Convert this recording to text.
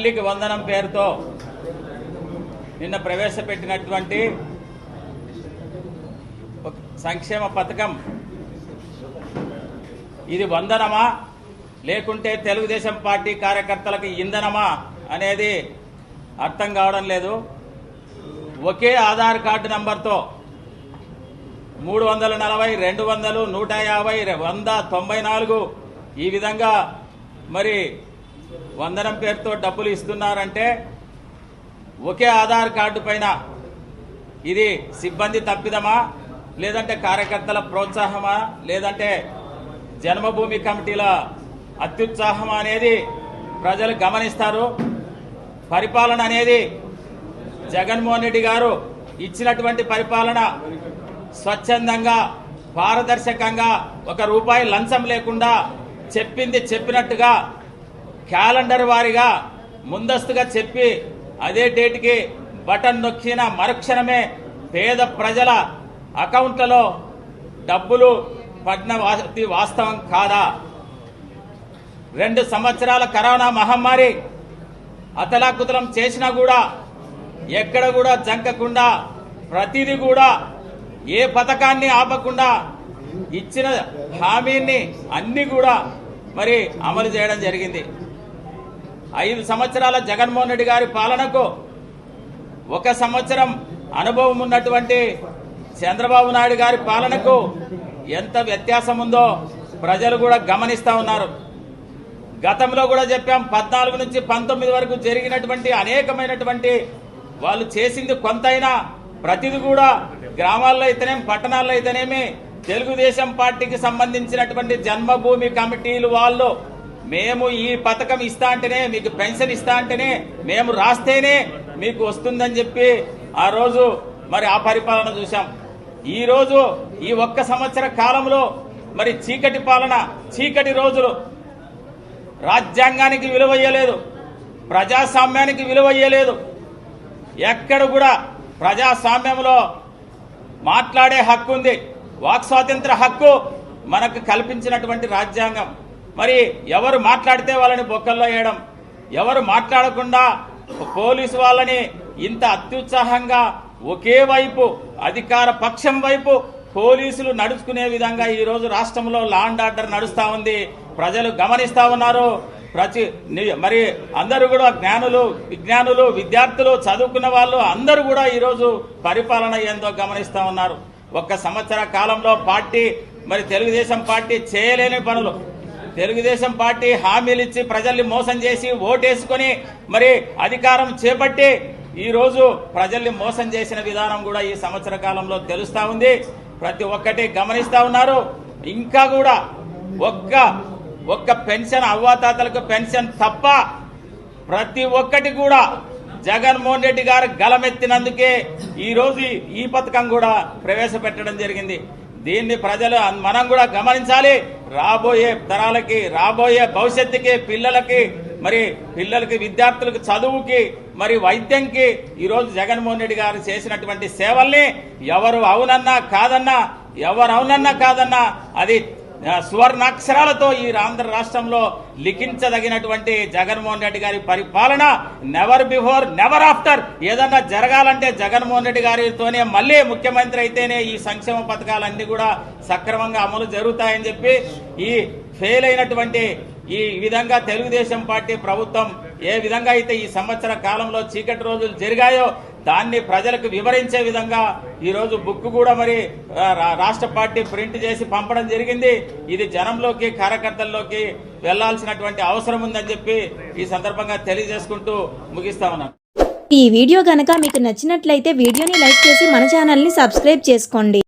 తల్లికి వందనం పేరుతో నిన్న ప్రవేశపెట్టినటువంటి సంక్షేమ పథకం. ఇది వందనమా? లేకుంటే తెలుగుదేశం పార్టీ కార్యకర్తలకు ఇంధనమా అనేది అర్థం కావడం లేదు. ఒకే ఆధార్ కార్డు నంబర్తో మూడు వందల నలభై రెండు వందలు నూట యాభై వంద తొంభై నాలుగు ఈ విధంగా మరి వందనం పేరుతో డబ్బులు ఇస్తున్నారంటే ఒకే ఆధార్ కార్డు పైన ఇది సిబ్బంది తప్పిదమా? లేదంటే కార్యకర్తల ప్రోత్సాహమా? లేదంటే జన్మభూమి కమిటీల అత్యుత్సాహమా అనేది ప్రజలు గమనిస్తారు. పరిపాలన అనేది జగన్మోహన్ రెడ్డి గారు ఇచ్చినటువంటి పరిపాలన స్వచ్ఛందంగా పారదర్శకంగా ఒక రూపాయి లంచం లేకుండా చెప్పింది చెప్పినట్టుగా క్యాలెండర్ వారిగా ముందస్తుగా చెప్పి అదే డేట్కి బటన్ నొక్కిన మరుక్షణమే పేద ప్రజల అకౌంట్లలో డబ్బులు పడిన వాస్తవం కాదా? రెండు సంవత్సరాల కరోనా మహమ్మారి అతలాకుతలం చేసినా కూడా ఎక్కడ కూడా జంకకుండా ప్రతిదీ కూడా ఏ పథకాన్ని ఆపకుండా ఇచ్చిన హామీని అన్ని కూడా మరి అమలు చేయడం జరిగింది. ఐదు సంవత్సరాల జగన్మోహన్ రెడ్డి గారి పాలనకు ఒక సంవత్సరం అనుభవం ఉన్నటువంటి చంద్రబాబు నాయుడు గారి పాలనకు ఎంత వ్యత్యాసం ఉందో ప్రజలు కూడా గమనిస్తా ఉన్నారు. గతంలో కూడా చెప్పాం పద్నాలుగు నుంచి పంతొమ్మిది వరకు జరిగినటువంటి అనేకమైనటువంటి వాళ్ళు చేసింది కొంతైనా ప్రతిది కూడా గ్రామాల్లో అయితేనేమి పట్టణాల్లో అయితేనేమి తెలుగుదేశం పార్టీకి సంబంధించినటువంటి జన్మభూమి కమిటీలు వాళ్ళు మేము ఈ పథకం ఇస్తా అంటేనే మీకు పెన్షన్ ఇస్తా అంటేనే మేము రాస్తేనే మీకు వస్తుందని చెప్పి ఆ రోజు మరి ఆ పరిపాలన చూశాం. ఈ రోజు ఈ ఒక్క సంవత్సర కాలంలో మరి చీకటి పాలన చీకటి రోజులు. రాజ్యాంగానికి విలువ ఇయ్యలేదు. ప్రజాస్వామ్యానికి విలువ ఇయ్యలేదు. ఎక్కడ కూడా ప్రజాస్వామ్యంలో మాట్లాడే హక్కు ఉంది. వాక్ స్వాతంత్ర హక్కు మనకు కల్పించినటువంటి రాజ్యాంగం. మరి ఎవరు మాట్లాడితే వాళ్ళని బొక్కల్లో వేయడం? ఎవరు మాట్లాడకుండా పోలీసు వాళ్ళని ఇంత అత్యుత్సాహంగా ఒకే వైపు అధికార పక్షం వైపు పోలీసులు నడుచుకునే విధంగా ఈరోజు రాష్ట్రంలో లా అండ్ ఆర్డర్ నడుస్తూ ఉంది. ప్రజలు గమనిస్తా ఉన్నారు. ప్రతి మరి అందరూ కూడా జ్ఞానులు విజ్ఞానులు విద్యార్థులు చదువుకున్న వాళ్ళు అందరూ కూడా ఈరోజు పరిపాలన ఏందో గమనిస్తూ ఉన్నారు. ఒక్క సంవత్సర కాలంలో పార్టీ మరి తెలుగుదేశం పార్టీ చేయలేని పనులు. తెలుగుదేశం పార్టీ హామీలు ఇచ్చి ప్రజల్ని మోసం చేసి ఓటేసుకొని మరి అధికారం చేపట్టి ఈ రోజు ప్రజల్ని మోసం చేసిన విధానం కూడా ఈ సంవత్సర కాలంలో తెలుస్తూ ఉంది. ప్రతి ఒక్కటి గమనిస్తూ ఉన్నారు. ఇంకా కూడా ఒక్క ఒక్క పెన్షన్ అవ్వాతాతలకు పెన్షన్ తప్ప ప్రతి ఒక్కటి కూడా జగన్మోహన్ రెడ్డి గారు గలమెత్తినందుకే ఈరోజు ఈ పథకం కూడా ప్రవేశపెట్టడం జరిగింది. దీన్ని ప్రజలు మనం కూడా గమనించాలి. రాబోయే తరాలకి రాబోయే భవిష్యత్తుకి పిల్లలకి మరి పిల్లలకి విద్యార్థులకు చదువుకి మరి వైద్యంకి ఈరోజు జగన్మోహన్ రెడ్డి గారు చేసినటువంటి సేవల్ని ఎవరు అవునన్నా కాదన్నా ఎవరు అవునన్నా కాదన్నా అది సువర్ణాక్షరాలతో ఈ ఆంధ్ర రాష్ట్రంలో లిఖించదగినటువంటి జగన్మోహన్ రెడ్డి గారి పరిపాలన నెవర్ బిఫోర్ నెవర్ ఆఫ్టర్ ఏదన్నా జరగాలంటే జగన్మోహన్ రెడ్డి గారితోనే మళ్ళీ ముఖ్యమంత్రి అయితేనే ఈ సంక్షేమ పథకాలన్నీ కూడా సక్రమంగా అమలు జరుగుతాయని చెప్పి ఈ ఫెయిల్ అయినటువంటి ఈ విధంగా తెలుగుదేశం పార్టీ ప్రభుత్వం ఏ విధంగా అయితే ఈ సంవత్సర కాలంలో చీకటి రోజులు జరిగాయో దాన్ని ప్రజలకు వివరించే విధంగా ఈ రోజు బుక్ కూడా మరి రా- రాష్ట్ర పార్టీ ప్రింట్ చేసి పంపడం జరిగింది. ఇది జనంలోకి కార్యకర్తల్లోకి వెళ్ళాల్సినటువంటి అవసరం ఉందని చెప్పి ఈ సందర్భంగా తెలియజేసుకుంటూ ముగిస్తా ఉన్నాను. ఈ వీడియో గనక మీకు నచ్చినట్లయితే వీడియోని లైక్ చేసి మన ఛానల్ని సబ్స్క్రైబ్ చేసుకోండి.